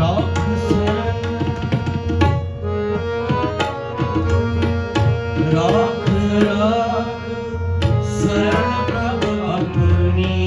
ਰਾਖ ਸਰਨ ਰਾਖ ਰਾਖ ਪ੍ਰਭ ਆਪਣੀ।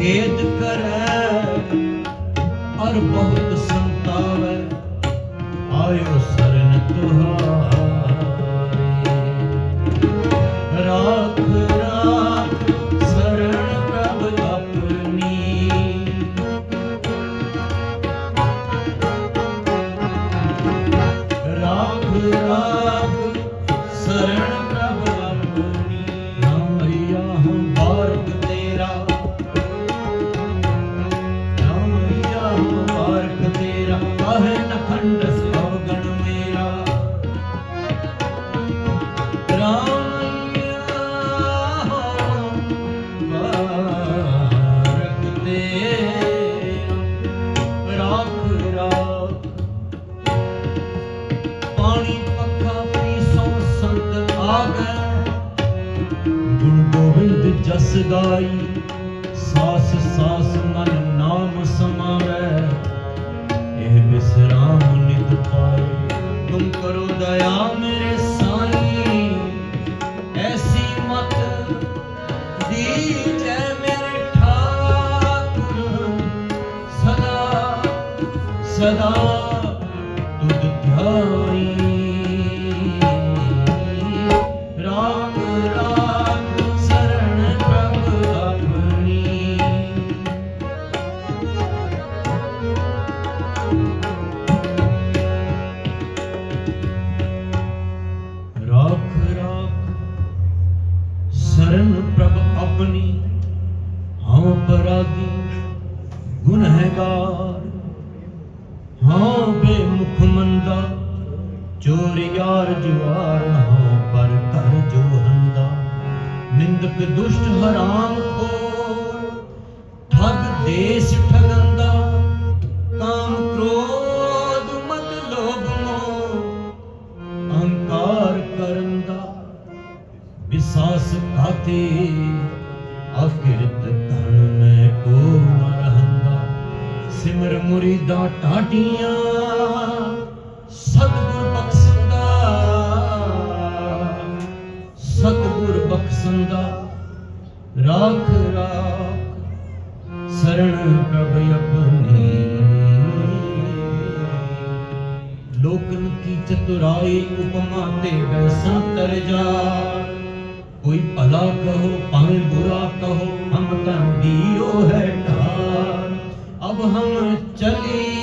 ਖੇਦ ਕਰੈ ਔਰ ਬਹੁਤ ਸੰਤਾਵੇ। ਆਇਓ ਸਰਨ ਤੁਹ ਸੰਤ ਗੁਣ ਗੋਬਿੰਦ ਜਸ ਗਾਈ, ਸਾਸ ਸਾਸ ਮਨ ਨਾਮ ਸਮਾਵੈ। ਇਹ ਵਿਸਰਾਮ ਨਿਤ ਪਾਏ ਤੁਮ ਕਰੋ ਦਇਆ ਮੇਰੇ। ਦਾ ਚੋਰ ਯਾਰ ਜਵਾਰ ਹੋ, ਪਰ ਧਰ ਜੋਹਨ ਦਾ ਨਿੰਦਕ ਦੁਸ਼ਟ ਹਰਾਮ ਖੋਰ, ਠੱਗ ਦੇਸ ਠਗਨ ਕਾਮ ਕ੍ਰੋਧ ਮਤ ਲੋਭ ਮੋਹ, ਅਹੰਕਾਰ ਕਰਨ ਦਾ ਵਿਸਾਸ ਖਾਤੇ ਅਕਿਰਤ ਧਨ ਮੈਂ ਕੋ ਮਰਹੰਦਾ ਸਿਮਰ ਮੁਰੀਦਾ ਟਾਟੀਆਂ ਸਤਿਗੁਰ ਬਖਸ਼ੰਦਾ। ਸਤਿਗੁਰ ਬਖਸ਼ੰਦਾ। ਰਾਖ ਰਾਖ ਸਰਣ ਪ੍ਰਭ ਆਪਣੀ ਲੋਕਨ ਕੀ ਚਤੁਰਾਈ ਉਪਮਾ ਤੇ ਵੈਸਨ ਤਰ ਜਾ। ਕੋਈ ਭਲਾ ਕਹੋ, ਭਾਵੇਂ ਬੁਰਾ ਕਹੋ, ਹਮ ਤਾਂ ਵੀਰੋ ਹੈ ਢਾਲ। ਅਬ ਹਮ ਚਲੀ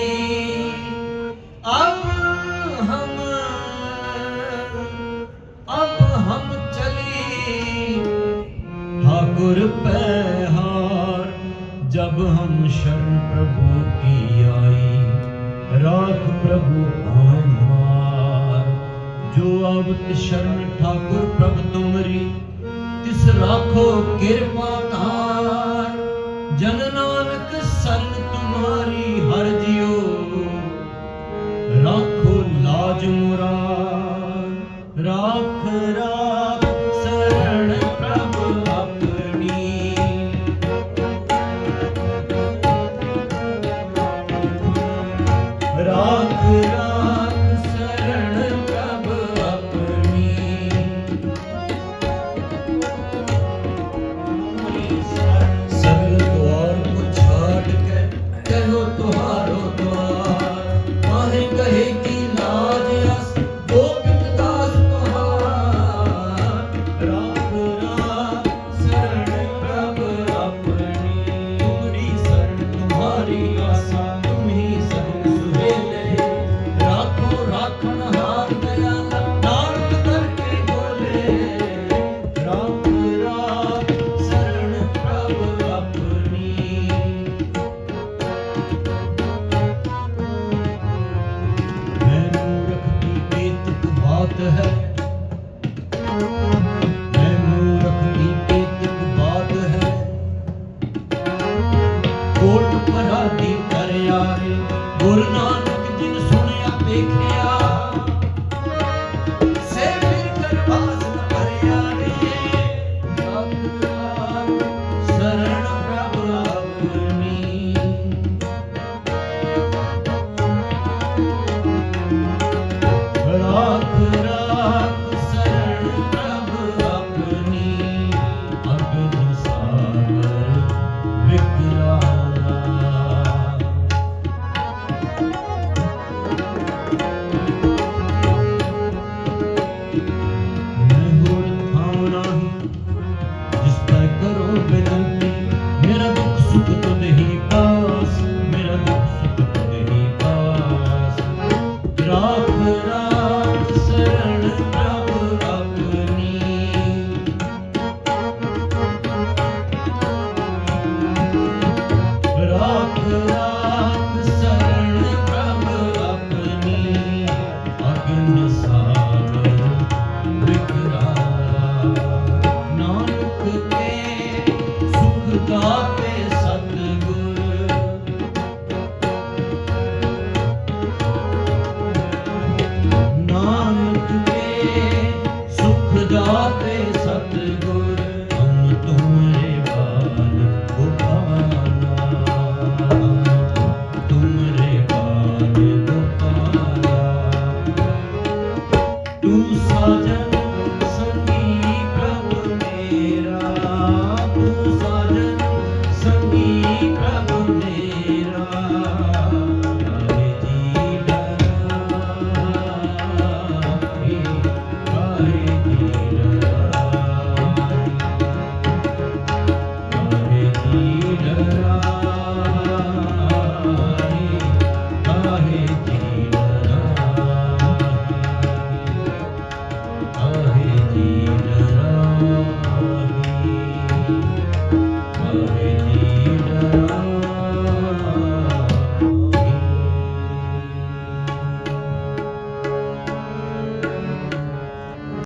गुर पैहार जब हम शरण प्रभु की आई राख प्रभु हमार जो आवत शरण ठाकुर प्रभु तुमरी तिस राखो कृपा Yeah.